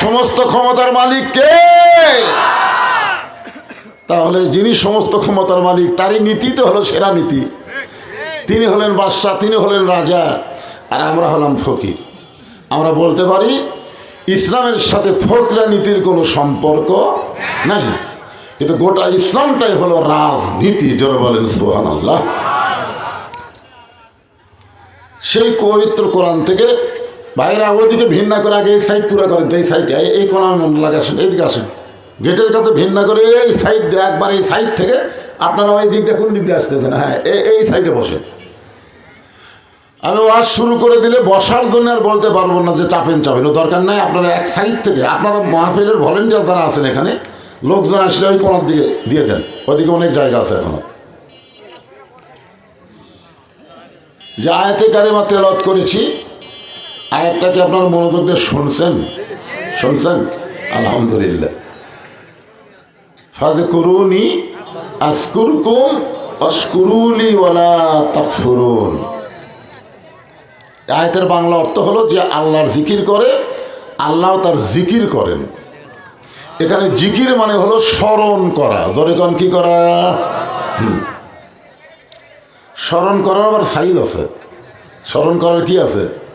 সমস্ত ক্ষমতার মালিক কে? তাহলে যিনি সমস্ত ক্ষমতার মালিক, তারই নীতি তো হলো সেরা নীতি। তিনি হলেন বাদশাহ, তিনি হলেন রাজা, আর আমরা হলাম ফকির। আমরা বলতে পারি, ইসলামের সাথে ফকরা নীতির কোনো সম্পর্ক নাই। কিন্তু গোটা ইসলামটাই হলো রাজনীতি যারা বলেন সোহান আল্লাহ সেই পবিত্র কোরআন থেকে বাইরে ওদিকে ভিন্না করে আগে এই সাইড পুরো করেন, তো এই সাইডে এই কোন মন লাগে আসেন, এইদিকে আসেন। গেটের কাছে ভিন্না করে এই সাইড দিয়ে একবার এই সাইড থেকে আপনারা ওই দিকটা কোন দিক দিয়ে আসতেছেন? হ্যাঁ এই এই সাইডে বসে আমি ওয়াজ শুরু করে দিলে বসার জন্য আর বলতে পারব না যে চাপেন চাপেন। দরকার নাই আপনারা এক সাইড থেকে, আপনারা মাহফিলের ভলেন্টিয়ার যারা আছেন এখানে, লোকজন আসলে ওই কোনার দিকে দিয়ে দেন। ওদিকে অনেক জায়গা আছে এখনও। যে আয়াতে কারিমা তেলত করেছি আয়াতটাকে আপনার মনোযোগ দিয়ে শুনছেন? শুনছেন? আলহামদুলিল্লাহ। ফাজ করুনি আসকুর কুম অস্কুরুলি ওয়ালা তাকফুরুন। আয়াতের বাংলা অর্থ হলো যে আল্লাহর জিকির করে, আল্লাহ তার জিকির করেন। এখানে জিকির মানে হলো স্মরণ করা। জোরে কি করা? স্মরণ করার আবার সাইজ আছে। স্মরণ করার কি আছে?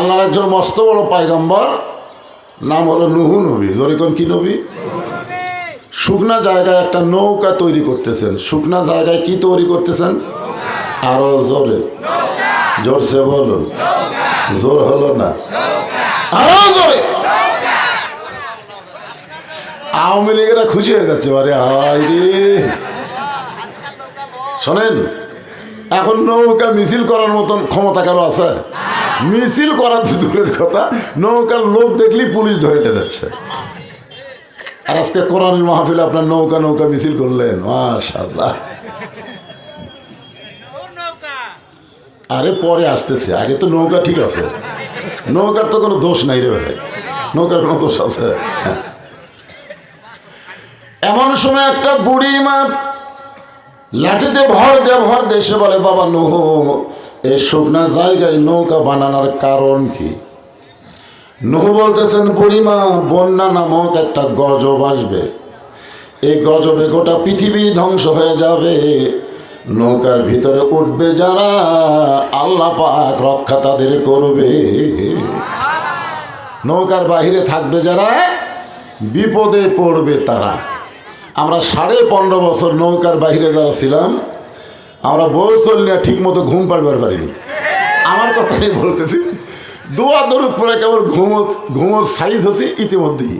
আল্লাহর একজন মস্ত বড় পায়গম্বর, নাম হলো নুহু নবী। জরিকন কি নবী? শুকনা জায়গায় একটা নৌকা তৈরি করতেছেন। শুকনা জায়গায় কি তৈরি করতেছেন? আরও জোরে। জোরসে বলুন। জোর হলো না। আরও জোরে। আওয়ামী লীগেরা খুশি হয়ে যাচ্ছে। আরে হাই রে। শোনেন, এখন নৌকা মিছিল করার মতন ক্ষমতা কারও আছে? মিছিল করার তো দূরের কথা, নৌকার লোক দেখলেই পুলিশ ধরে যাচ্ছে। আর আজকে কোরআনের মাহফিলে আপনার নৌকা নৌকা মিছিল করলেন মাশাল্লাহ আরে পরে আসতেছে, আগে তো নৌকা ঠিক আছে। নৌকার তো কোনো দোষ নাই রে ভাই। নৌকার কোনো দোষ আছে। এমন সময় একটা বুড়ি মা লাঠিতে ভর দে ভর দেশে বলে, বাবা নুহ এই শুকনা জায়গায় নৌকা বানানোর কারণ কি? নুহ বলতেছেন, বুড়িমা, বন্যা নামক একটা গজব আসবে। এই গজবে গোটা পৃথিবী ধ্বংস হয়ে যাবে। নৌকার ভিতরে উঠবে যারা, আল্লাহ পাক রক্ষা তাদের করবে। নৌকার বাহিরে থাকবে যারা, বিপদে পড়বে তারা। আমরা সাড়ে পনেরো বছর নৌকার বাহিরে যারা ছিলাম আমরা বউ চললে ঠিক মতো ঘুম পাড়বার পারিনি। আমার কথাই বলতেছি, দোয়া দরুদ পরে কেবল ঘুমো ঘুমোর সাইজ হচ্ছে ইতিমধ্যেই।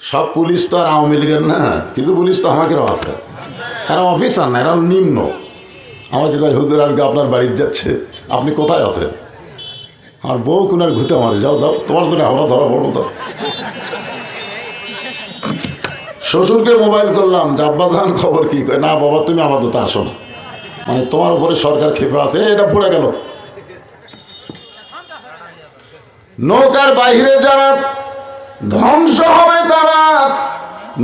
সব পুলিশ তো আর আওয়ামী লীগের না, কিন্তু পুলিশ তো আমাকেও আছে। এরা অফিসার না, এরা নিম্ন। আমাকে কয়, হুজুর, আজকে আপনার বাড়ির যাচ্ছে, আপনি কোথায় আছেন? আর বউ কুনার ঘুতে আমার যাও যাও, তোমার জন্য আমরা ধরা পড়ব তো। শ্বশুরকে মোবাইল করলাম, যে আব্বাজান খবর কি করে না বাবা, তুমি আপাতত আসো না। মানে তোমার উপরে সরকার ক্ষেপে আছে, এটা পড়ে গেল। নৌকার বাইরে যারা ধ্বংস হবে তারা,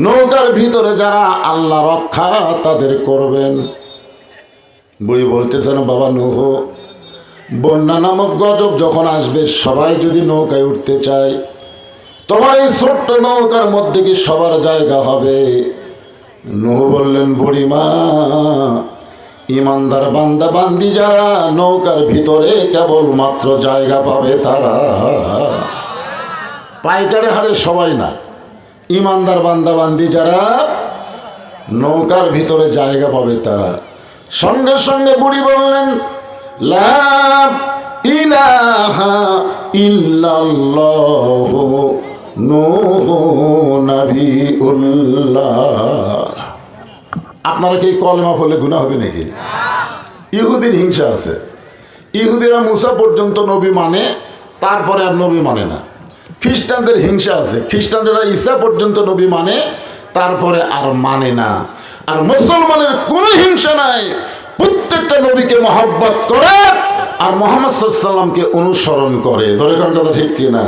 নৌকার ভিতরে যারা আল্লাহ রক্ষা তাদের করবেন। বুড়ি বলতেছেন বাবা নুহ বন্যা নামক গজব যখন আসবে, সবাই যদি নৌকায় উঠতে চায় তোমার এই ছোট্ট নৌকার মধ্যে কি সবার জায়গা হবে? নুহ বললেন, বুড়িমা, ইমানদার বান্দা, বান্দি যারা নৌকার ভিতরে কেবলমাত্র জায়গা পাবে তারা। পাইকারে হারে সবাই না। ইমানদার বান্দা, বান্দি যারা নৌকার ভিতরে জায়গা পাবে তারা। সঙ্গে সঙ্গে বুড়ি বললেন লাভ ইলাহা ইল্লাল্লাহ আপনারা কি কলমা ফলে গুণা হবে নাকি? ইহুদির হিংসা আছে। ইহুদিরা মুসা পর্যন্ত নবী মানে তারপরে আর নবী মানে না। খ্রিস্টানদের হিংসা আছে। খ্রিস্টানরা ঈসা পর্যন্ত নবী মানে তারপরে আর মানে না। আর মুসলমানের কোনো হিংসা নাই। প্রত্যেকটা নবীকে মহব্বত করে আর মোহাম্মদ সাল্লামকে অনুসরণ করে। ধরে কথা ঠিক কিনা?